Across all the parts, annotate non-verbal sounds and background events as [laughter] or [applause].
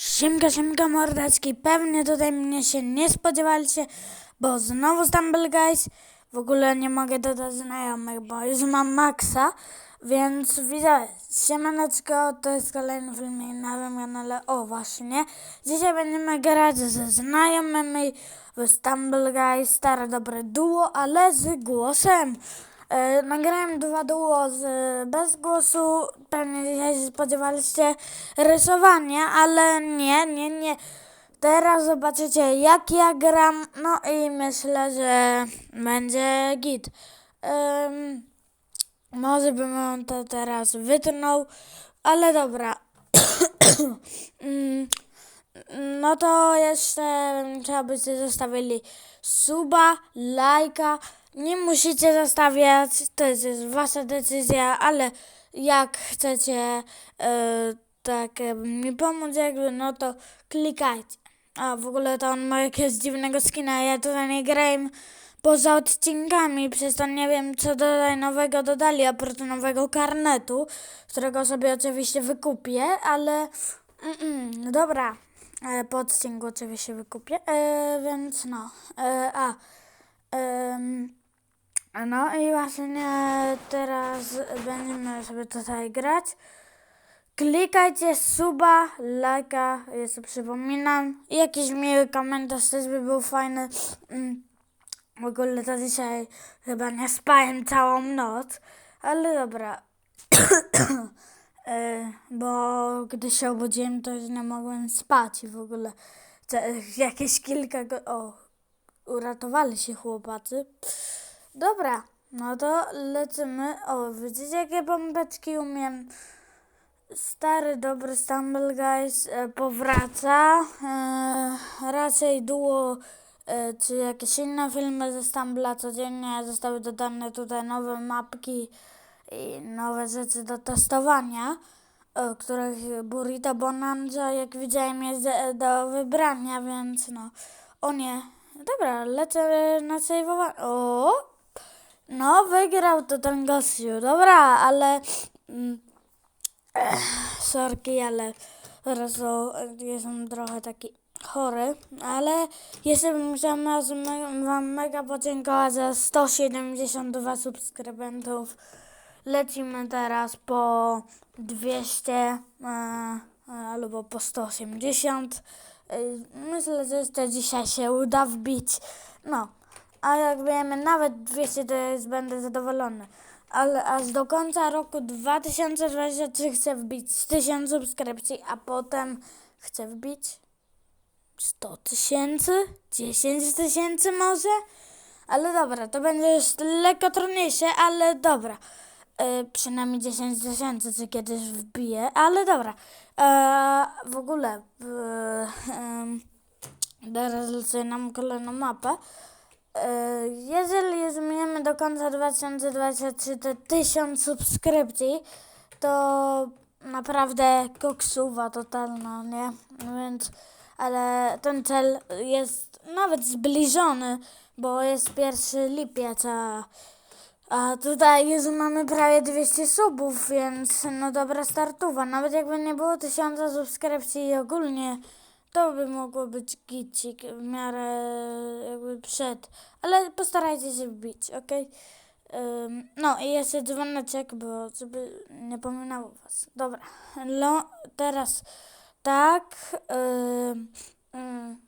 Siemka, siemka mordeczki, pewnie tutaj mnie się nie spodziewaliście, bo znowu Stumble Guys, w ogóle nie mogę dodać znajomych, bo już mam Maxa, więc widzę, siemaneczko, to jest kolejny filmik na tym kanale, o właśnie, dzisiaj będziemy grać ze znajomymi w Stumble Guys, stare dobre duo, ale z głosem. E, nagrałem dwa duo z, bez głosu. Pewnie się spodziewaliście rysowania, ale nie, nie, nie. Teraz zobaczycie jak ja gram, no i myślę, że będzie git. Ym, może bym on to teraz wytnął, ale dobra. [coughs] Mm, no to jeszcze chciał, byście zostawili suba, lajka. Nie musicie zostawiać, to jest, wasza decyzja, ale jak chcecie e, tak e, mi pomóc, jakby, no to klikajcie. A w ogóle to on ma jakiegoś dziwnego skina, ja tutaj nie grałem poza odcinkami, przez to nie wiem, co tutaj nowego dodali, oprócz nowego karnetu, którego sobie oczywiście wykupię, ale mm, mm, dobra, e, po odcinku oczywiście wykupię, e, więc no, e, a, em, no i właśnie teraz będziemy sobie tutaj grać. Klikajcie suba, lajka, jeszcze przypominam. Jakiś miły komentarz też by był fajny. Mm, W ogóle to dzisiaj chyba nie spałem całą noc, ale dobra. [coughs] E, Bo gdy się obudziłem, to już nie mogłem spać i w ogóle jakieś kilka. O, uratowali się chłopacy. Dobra, no to lecimy. O, widzicie jakie bombeczki umiem? Stary, dobry Stumble Guys e, powraca. E, raczej duo e, czy jakieś inne filmy ze Stumbla codziennie zostały dodane tutaj nowe mapki i nowe rzeczy do testowania, o których Burrito Bonanza, jak widziałem, jest do, do wybrania, więc no. O nie. Dobra, lecę na sejwowanie. O! No, wygrał to ten gościu. Dobra, ale... Mm, ech, sorki, ale teraz jestem trochę taki chory, ale was me- wam mega podziękować za 172 subskrybentów. Lecimy teraz po 200 e, e, albo po 180. E, Myślę, że jeszcze dzisiaj się uda wbić. No, a jak wiemy, nawet 200 to jest, będę zadowolony. Ale aż do końca roku 2023 chcę wbić 1000 subskrypcji, a potem chcę wbić 100 tysięcy, 10 tysięcy może. Ale dobra, to będzie już lekko trudniejsze, ale dobra. E, przynajmniej 10 tysięcy, czy kiedyś wbiję, ale dobra. E, w ogóle, e, em, teraz lecę nam kolejną mapę. E, Jeżeli zmieniamy do końca 2023 te 1000 subskrypcji, to naprawdę koksuwa totalna, nie? Więc, ale ten cel jest nawet zbliżony, bo jest pierwszy lipiec, a, a tutaj już mamy prawie 200 subów, więc no dobra startuwa. Nawet jakby nie było 1000 subskrypcji ogólnie, to by mogło być gicik w miarę jakby przed, ale postarajcie się wbić, ok? Ym, no i jeszcze dzwoneczek, bo żeby nie pominało was. Dobra, Lo, teraz tak, ym, ym,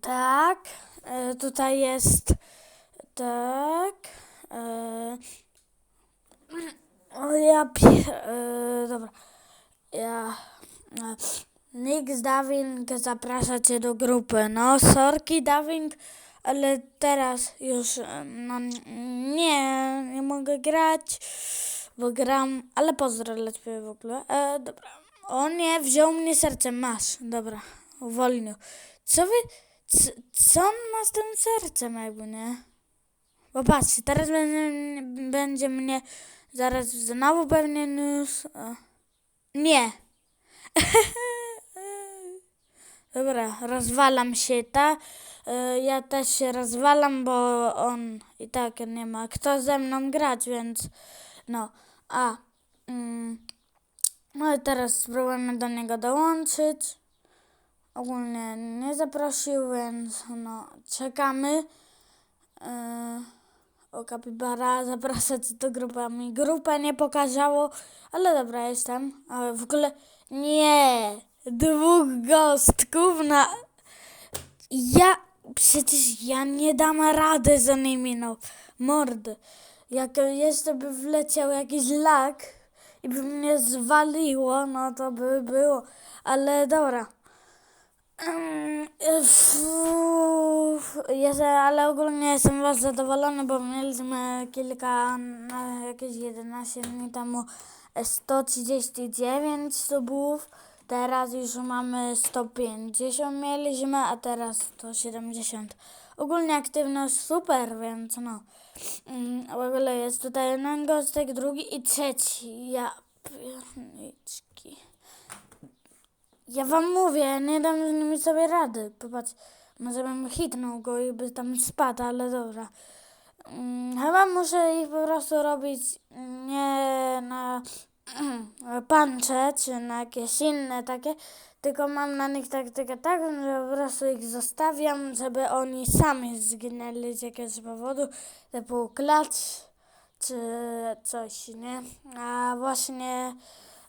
tak, y, tutaj jest tak, y, o ja y, dobra, ja... y, Nick Dawing zaprasza cię do grupy. No, sorki Dawing, ale teraz już no, nie, nie mogę grać, bo gram, ale pozdro dla ciebie w ogóle. E, dobra. O nie, wziął mnie serce, masz. Dobra, uwolnił. Co wy, co, co on ma z tym sercem jakby, nie? Bo patrzcie, teraz będzie, będzie mnie zaraz znowu pewnie news. Nie. [laughs] Dobra, rozwalam się, ta. Y, Ja też się rozwalam, bo on i tak nie ma kto ze mną grać, więc no. A, mm, No i teraz spróbujemy do niego dołączyć. Ogólnie nie zaprosił, więc no czekamy. Yy, o kapibara [laughs] zapraszać do grupy, a mi grupę nie pokazało, ale dobra jestem. Ale w ogóle nie, dwóch gostków na... Ja, przecież ja nie dam rady za nimi, no mordy. Jak jeszcze by wleciał jakiś lag i by mnie zwaliło, no to by było. Ale dobra. Jestem, ale ogólnie jestem bardzo zadowolony, bo mieliśmy kilka, jakieś 11 dni temu 139 subów. Teraz już mamy 150 mieliśmy, a teraz 170. Ogólnie aktywność super, więc no. Mm, W ogóle jest tutaj jeden gostek, drugi i trzeci. Ja pierniczki. Ja wam mówię, nie dam z nimi sobie rady. Popatrz, może bym hitnął go i by tam spadł, ale dobra. Mm, Chyba muszę ich po prostu robić nie na [clears throat] pancze, czy na jakieś inne takie, tylko mam na nich taktykę taką, że po prostu ich zostawiam, żeby oni sami zginęli z jakiegoś powodu, typu klacz, czy coś, nie? A właśnie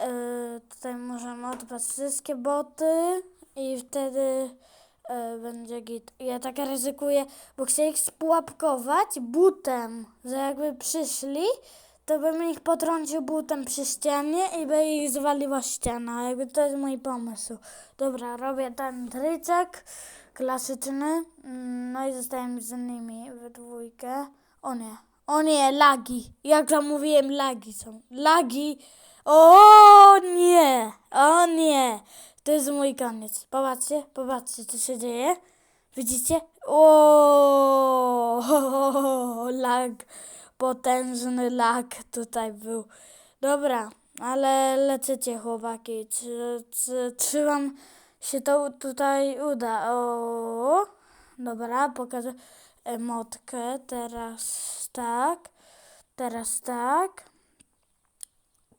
y, tutaj możemy odbrać wszystkie boty i wtedy y, będzie git. Ja tak ryzykuję, bo chcę ich spułapkować butem, że jakby przyszli, to bym ich potrącił butem przy ścianie i by ich zwaliła ściana. Jakby to jest mój pomysł. Dobra, robię ten tryczek klasyczny, mm, no i zostajemy z nimi we dwójkę. O nie, o nie, lagi. Jak to mówiłem, lagi są. Lagi. O nie, o nie. To jest mój koniec. Popatrzcie, popatrzcie, co się dzieje. Widzicie? O, [laughs] lag, potężny lag tutaj był. Dobra, ale lececie chłopaki. Czy, czy, czy wam się to tutaj uda? O, dobra, pokażę emotkę. Teraz tak, teraz tak.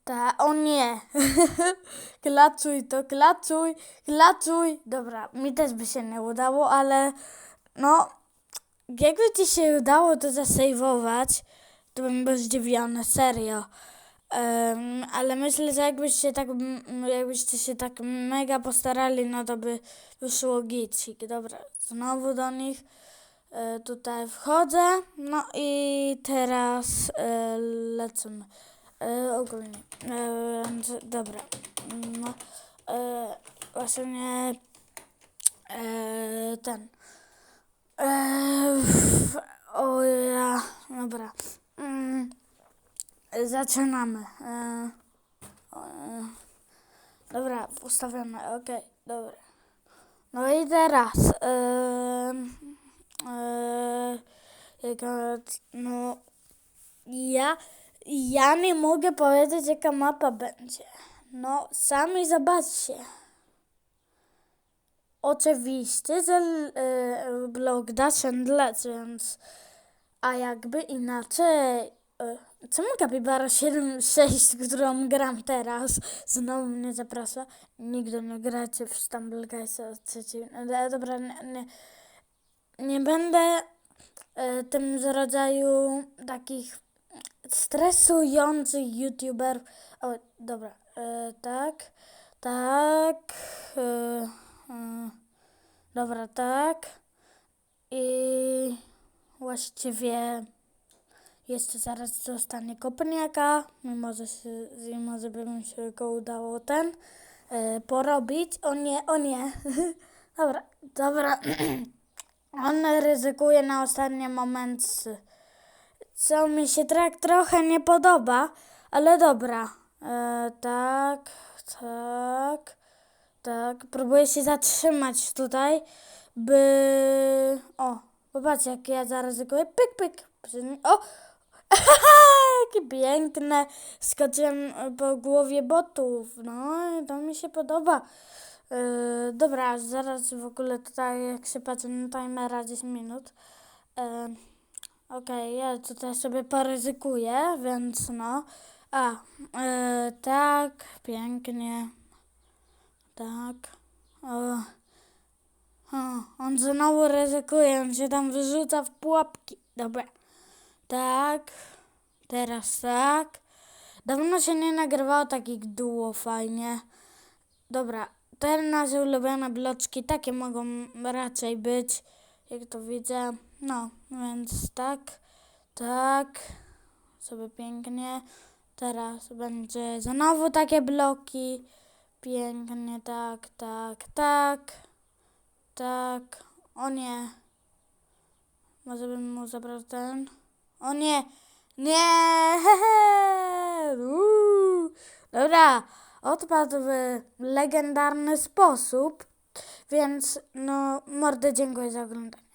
Ta, o nie. [laughs] klacuj to, klacuj, klacuj. Dobra, mi też by się nie udało, ale no, jakby ci się udało to zasejwować, to bym był zdziwiony, serio. Em, ale myślę, że jakbyście tak, jakbyście się tak mega postarali, no to by wyszło gicik. Dobra, znowu do nich e, tutaj wchodzę. No i teraz e, lecimy. E, ogólnie. E, dobra. No, e, właśnie e, ten. E, o ja, dobra. Zaczynamy. E, e, dobra, ustawione, okej, dobra. No i teraz. E, e, no, ja, ja nie mogę powiedzieć, jaka mapa będzie. No, sami zobaczcie. Oczywiście, że y, blog Dash Let's, więc a jakby inaczej. Y, czemu Capybara 76, którą gram teraz, znowu mnie zaprasza? Nigdy nie gracie w Stumble Guysa. No, dobra, nie, nie, nie będę tym z rodzaju takich stresujących youtuberów. O, dobra, tak, tak. Dobra, tak. I właściwie jeszcze zaraz zostanie kopniaka, mimo że, się, mimo że by mi się go udało ten e, porobić. O nie, o nie. [laughs] dobra, dobra. [clears throat] On ryzykuje na ostatni moment, co mi się tak trochę nie podoba, ale dobra. E, tak, tak. Tak, próbuję się zatrzymać tutaj, by... O, popatrzcie, jak ja zaryzykuję. Pyk, pyk. O! [laughs] Jakie piękne. Skoczyłem po głowie botów. No, to mi się podoba. Yy, dobra, zaraz w ogóle tutaj, jak się patrzę na timera 10 minut. Yy, Okej, ja tutaj sobie poryzykuję, więc no. A, e, tak, pięknie. Tak. O. O, on znowu ryzykuje, on się tam wyrzuca w pułapki. Dobra. Tak. Teraz tak. Dawno się nie nagrywało takich duo fajnie. Dobra, te nasze ulubione bloczki, takie mogą raczej być, jak to widzę. No, więc tak, tak, sobie pięknie. Teraz będzie znowu takie bloki. Pięknie, tak, tak, tak, tak. O nie. Może bym mu zabrał ten. O nie, nie. [laughs] Dobra, odpadł w legendarny sposób, więc no mordę dziękuję za oglądanie.